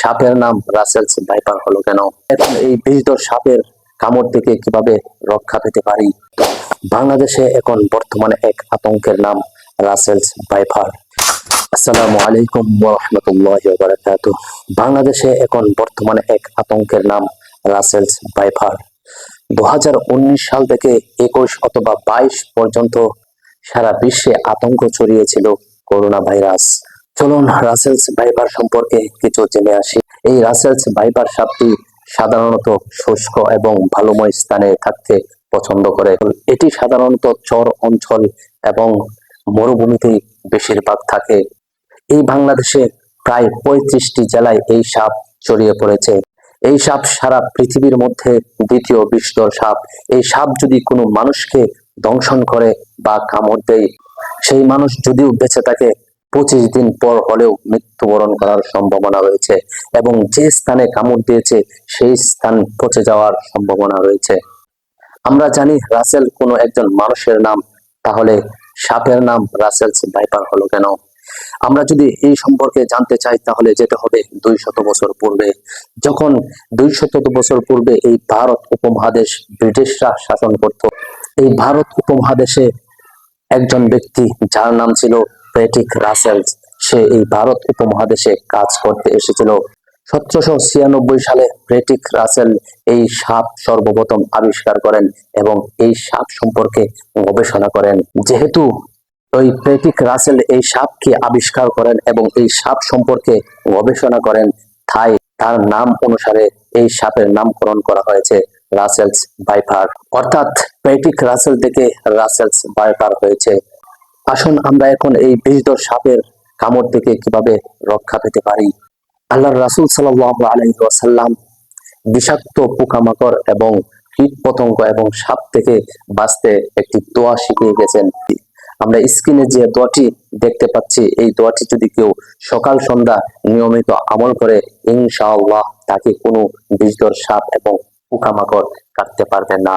সাপের নাম Russell's viper হলো কেন? এখন এই বিষধর সাপের কামড় থেকে কীভাবে রক্ষা পেতে পারি? বাংলাদেশে এখন বর্তমানে এক আতঙ্কের নাম রাসেলস ভাইপার আসসালামু আলাইকুম ওয়া বারাকাতুহু বাংলাদেশে এখন বর্তমানে এক আতঙ্কের নাম রাসেলস ভাইপার দু হাজার উনিশ সাল থেকে একুশ অথবা বাইশ পর্যন্ত সারা বিশ্বে আতঙ্ক ছড়িয়েছিল করোনা ভাইরাস। চলুন রাসেলস ভাইপার সম্পর্কে কিছু জেনে আসি। এই রাসেলস ভাইপার সাপটি সাধারণত শুষ্ক এবং ভালোময় স্থানে থাকতে পছন্দ করে। এটি সাধারণত চর অঞ্চল এবং মরুভূমিতেই বেশিরভাগ থাকে। এই বাংলাদেশে প্রায় পঁয়ত্রিশটি জেলায় এই সাপ ছড়িয়ে পড়েছে। এই সাপ সারা পৃথিবীর মধ্যে দ্বিতীয় বিষধর সাপ। এই সাপ যদি কোনো মানুষকে দংশন করে বা কামড় দেয়, সেই মানুষ যদিও বেঁচে থাকে পঁচিশ দিন পর হলেও মৃত্যুবরণ করার সম্ভাবনা রয়েছে এবং যে স্থানে কামড় দিয়েছে, সেই স্থান পচে যাওয়ার সম্ভাবনা রয়েছে। আমরা জানি রাসেল কোনো একজন মানুষের নাম, তাহলে সাপের নাম রাসেলস ভাইপার হলো কেন? আমরা যদি এই সম্পর্কে জানতে চাই, তাহলে যেতে হবে দুই শত বছর পূর্বে। যখন দুই শত বছর পূর্বে এই ভারত উপমহাদেশ ব্রিটিশরা শাসন করত, এই ভারত উপমহাদেশে একজন ব্যক্তি, যার নাম ছিল প্রেটিক রাসেলস সে এই ভারত উপমহাদেশে কাজ করতে এসেছিল। সতেরোশো ছিয়ানব্বই সালে প্রেটিক রাসেল এই সাপ সর্বপ্রথম আবিষ্কার করেন এবং এই সাপ সম্পর্কে গবেষণা করেন। যেহেতু ওই প্রেটিক রাসেল এই সাপকে আবিষ্কার করেন এবং এই সাপ সম্পর্কে গবেষণা করেন, তাই তার নাম অনুসারে এই সাপের নামকরণ করা হয়েছে রাসেলস ভাইপার অর্থাৎ প্রেটিক রাসেল থেকে রাসেলস ভাইপার হয়েছে। আসুন আমরা এখন এই বিষধর সাপের কামড় থেকে কীভাবে রক্ষা পেতে পারি। আল্লাহ রাসুল সাল্লাহ আলহি ওয়াসাল্লাম বিষাক্ত পোকামাকড় এবং কীট পতঙ্গ এবং সাপ থেকে বাঁচতে একটি দোয়া শিখিয়ে গেছেন। আমরা স্ক্রিনে যে দোয়াটি দেখতে পাচ্ছি, এই দোয়াটি যদি কেউ সকাল, সন্ধ্যা নিয়মিত আমল করে, ইনশাআল্লাহ তাকে কোনো বিষধর সাপ এবং পোকামাকড় কাটতে পারবে না।